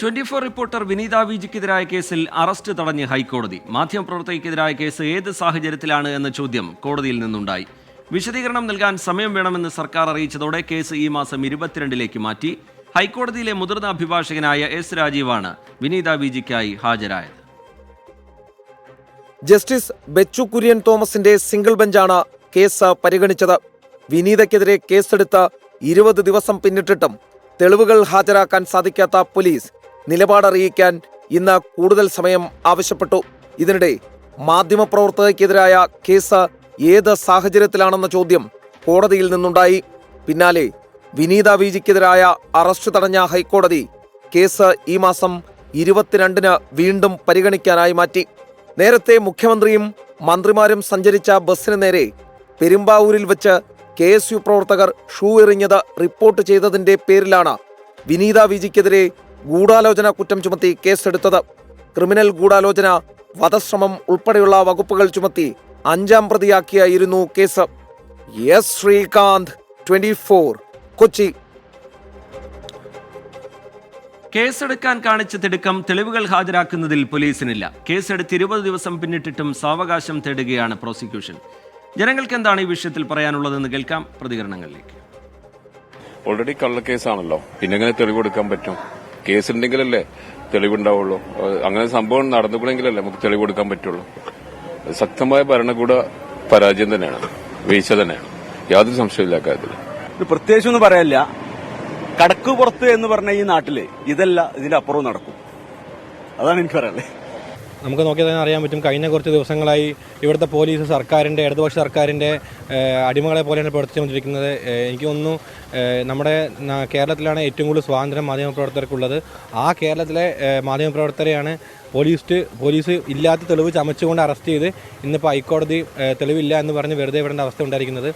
Twenty four reporter Vineetha വിജിക്കെതിരായ കേസിൽ arrest തടഞ്ഞ് ഹൈക്കോടതി. മാധ്യമപ്രവർത്തകയ്ക്കെതിരായ കേസ് ഏത് സാഹചര്യത്തിലാണ് എന്ന ചോദ്യം കോടതിയിൽ നിന്നുണ്ടായി. വിശദീകരണം നൽകാൻ സമയം വേണമെന്ന് സർക്കാർ അറിയിച്ചതോടെ കേസ് ഈ മാസം ഇരുപത്തിരണ്ടിലേക്ക് മാറ്റി. ഹൈക്കോടതിയിലെ മുതിർന്ന അഭിഭാഷകനായ എസ് രാജീവാണ് വിനീത വിജിക്കായി ഹാജരായത്. ജസ്റ്റിസ് ബെച്ചു കുര്യൻ തോമസിന്റെ സിംഗിൾ ബെഞ്ചാണ് കേസ് പരിഗണിച്ചത്. വിനീതയ്ക്കെതിരെ കേസെടുത്ത് ഇരുപത് ദിവസം പിന്നിട്ടിട്ടും തെളിവുകൾ ഹാജരാക്കാൻ സാധിക്കാത്ത പോലീസ് നിലപാടറിയിക്കാൻ ഇന്ന് കൂടുതൽ സമയം ആവശ്യപ്പെട്ടു. ഇതിനിടെ മാധ്യമപ്രവർത്തകയ്ക്കെതിരായ കേസ് ഏത് സാഹചര്യത്തിലാണെന്ന ചോദ്യം കോടതിയിൽ നിന്നുണ്ടായി. പിന്നാലെ വിനീത വിജിക്കെതിരായ അറസ്റ്റ് തടഞ്ഞ ഹൈക്കോടതി കേസ് ഈ മാസം ഇരുപത്തിരണ്ടിന് വീണ്ടും പരിഗണിക്കാനായി മാറ്റി. നേരത്തെ മുഖ്യമന്ത്രിയും മന്ത്രിമാരും സഞ്ചരിച്ച ബസ്സിന് നേരെ പെരുമ്പാവൂരിൽ വെച്ച് കെ എസ് യു പ്രവർത്തകർ ഷൂ എറിഞ്ഞത് റിപ്പോർട്ട് ചെയ്തതിന്റെ പേരിലാണ് വിനീത വിജിക്കെതിരെ ഗൂഢാലോചന കുറ്റം ചുമത്തി കേസെടുത്തത്. ക്രിമിനൽ ഗൂഢാലോചന വധശ്രമം ഉൾപ്പെടെയുള്ള വകുപ്പുകൾ ചുമത്തി അഞ്ചാം പ്രതിയാക്കിയായിരുന്നു case. S Sreekanth twenty four Kochi. കേസെടുക്കാൻ കാണിച്ച തിടുക്കം തെളിവുകൾ ഹാജരാക്കുന്നതിൽ പോലീസിനില്ല. കേസെടുത്ത് ഇരുപത് ദിവസം പിന്നിട്ടിട്ടും സാവകാശം തേടുകയാണ് പ്രോസിക്യൂഷൻ. ജനങ്ങൾക്ക് എന്താണ് ഈ വിഷയത്തിൽ പറയാനുള്ളതെന്ന് കേൾക്കാം പ്രതികരണങ്ങളിലേക്ക്. ഓൾറെഡി കള്ളക്കേസാണല്ലോ. പിന്നെ എങ്ങനെ തെളിവ് കൊടുക്കാൻ പറ്റും? കേസുണ്ടെങ്കിലല്ലേ തെളിവുണ്ടാവുള്ളൂ. അങ്ങനെ സംഭവം നടന്നുകൂടെങ്കിലല്ലേ നമുക്ക് തെളിവ് കൊടുക്കാൻ പറ്റുള്ളൂ. ശക്തമായ ഭരണകൂട പരാജയം തന്നെയാണ്. വീഴ്ച തന്നെയാണ്. യാതൊരു സംശയമില്ല കാര്യത്തിൽ. ഇത് പ്രത്യേകിച്ചൊന്നും പറയാനില്ല കടക്ക് പുറത്ത് എന്ന് പറഞ്ഞ ഈ നാട്ടിൽ ഇതല്ല ഇതിന്റെ അപ്പുറവും നടക്കും. അതാണ് എനിക്ക് പറയാനുള്ളത്. നമുക്ക് നോക്കിയാൽ തന്നെ അറിയാൻ പറ്റും കഴിഞ്ഞ കുറച്ച് ദിവസങ്ങളായി ഇവിടുത്തെ പോലീസ് സർക്കാരിന്റെ ഇടതുപക്ഷ സർക്കാരിന്റെ അടിമകളെ പോലെയാണ് പ്രവർത്തിച്ചുകൊണ്ടിരിക്കുന്നത്. കൊണ്ടിരിക്കുന്നത് എനിക്ക് തോന്നുന്നു നമ്മുടെ കേരളത്തിലാണ് ഏറ്റവും കൂടുതൽ സ്വാതന്ത്ര്യം മാധ്യമപ്രവർത്തകർക്കുള്ളത്. ആ കേരളത്തിലെ മാധ്യമപ്രവർത്തകരെയാണ് പോലീസ് പോലീസ് ഇല്ലാത്ത തെളിവ് ചമച്ചുകൊണ്ട് അറസ്റ്റ് ചെയ്ത് ഇന്നിപ്പോൾ ഹൈക്കോടതി തെളിവില്ല എന്ന് പറഞ്ഞ് വെറുതെ വിടേണ്ട അവസ്ഥ ഉണ്ടായിരിക്കുന്നത്.